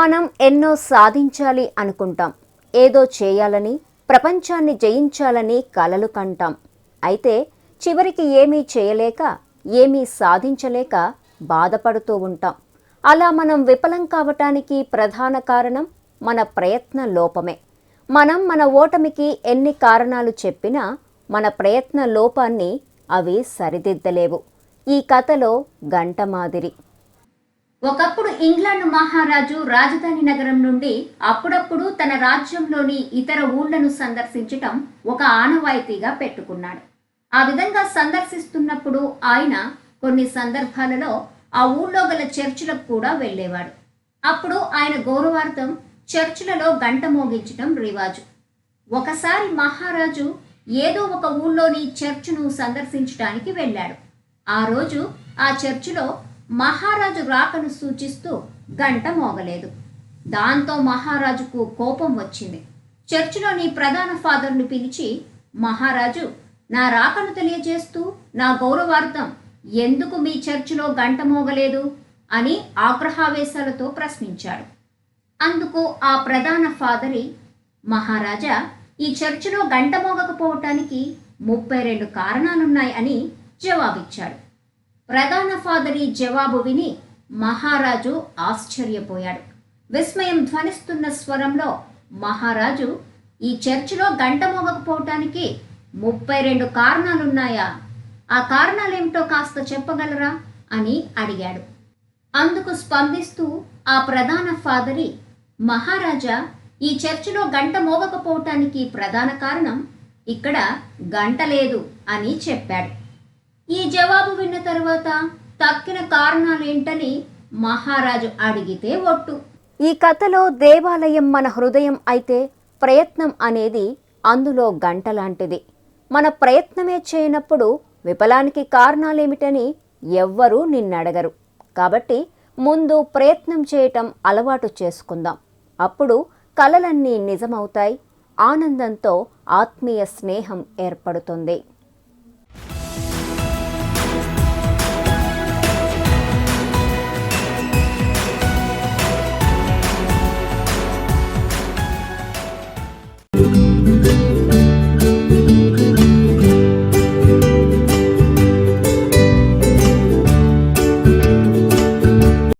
మనం ఎన్నో సాధించాలి అనుకుంటాం. ఏదో చేయాలని ప్రపంచాన్ని జయించాలని కలలు కంటాం. అయితే చివరికి ఏమీ చేయలేక ఏమీ సాధించలేక బాధపడుతూ ఉంటాం. అలా మనం విఫలం కావటానికి ప్రధాన కారణం మన ప్రయత్న లోపమే. మనం మన ఓటమికి ఎన్ని కారణాలు చెప్పినా మన ప్రయత్న లోపాన్ని అవి సరిదిద్దలేవు. ఈ కథలో గంట మాదిరి. ఒకప్పుడు ఇంగ్లాండ్ మహారాజు రాజధాని నగరం నుండి అప్పుడప్పుడు తన రాజ్యంలోని ఇతర ఊళ్ళను సందర్శించటం ఒక ఆనవాయితీగా పెట్టుకున్నాడు. ఆ విధంగా సందర్శిస్తున్నప్పుడు ఆయన కొన్ని సందర్భాలలో ఆ ఊళ్ళో గల చర్చిలకు కూడా వెళ్ళేవాడు. అప్పుడు ఆయన గౌరవార్థం చర్చిలలో గంట మోగించటం రివాజు. ఒకసారి మహారాజు ఏదో ఒక ఊళ్ళోని చర్చ్ను సందర్శించడానికి వెళ్ళాడు. ఆ రోజు ఆ చర్చిలో మహారాజు రాకను సూచిస్తూ గంట మోగలేదు. దాంతో మహారాజుకు కోపం వచ్చింది. చర్చిలోని ప్రధాన ఫాదర్ను పిలిచి మహారాజు నా రాకను తెలియజేస్తూ నా గౌరవార్థం ఎందుకు మీ చర్చిలో గంట మోగలేదు? అని ఆగ్రహావేశాలతో ప్రశ్నించాడు. అందుకు ఆ ప్రధాన ఫాదరి మహారాజా ఈ చర్చిలో గంట మోగకపోవటానికి ముప్పై రెండు కారణాలున్నాయి అని జవాబిచ్చాడు. ప్రధాన ఫాదరి జవాబు విని మహారాజు ఆశ్చర్యపోయాడు. విస్మయం ధ్వనిస్తున్న స్వరంలో మహారాజు ఈ చర్చిలో గంట మోగకపోవటానికి ముప్పై రెండు కారణాలున్నాయా? ఆ కారణాలేమిటో కాస్త చెప్పగలరా? అని అడిగాడు. అందుకు స్పందిస్తూ ఆ ప్రధాన ఫాదరి మహారాజా ఈ చర్చిలో గంట మోగకపోవటానికి ప్రధాన కారణం ఇక్కడ గంట లేదు అని చెప్పాడు. ఈ జవాబు విన్న తర్వాత తక్కిన కారణాలేంటని మహారాజు అడిగితే ఒట్టు. ఈ కథలో దేవాలయం మన హృదయం అయితే ప్రయత్నం అనేది అందులో గంట లాంటిది మన ప్రయత్నమే చేయనప్పుడు విఫలానికి కారణాలేమిటని ఎవ్వరూ నిన్నడగరు. కాబట్టి ముందు ప్రయత్నం చేయటం అలవాటు చేసుకుందాం. అప్పుడు కలలన్నీ నిజమవుతాయి. ఆనందంతో ఆత్మీయ స్నేహం ఏర్పడుతుంది.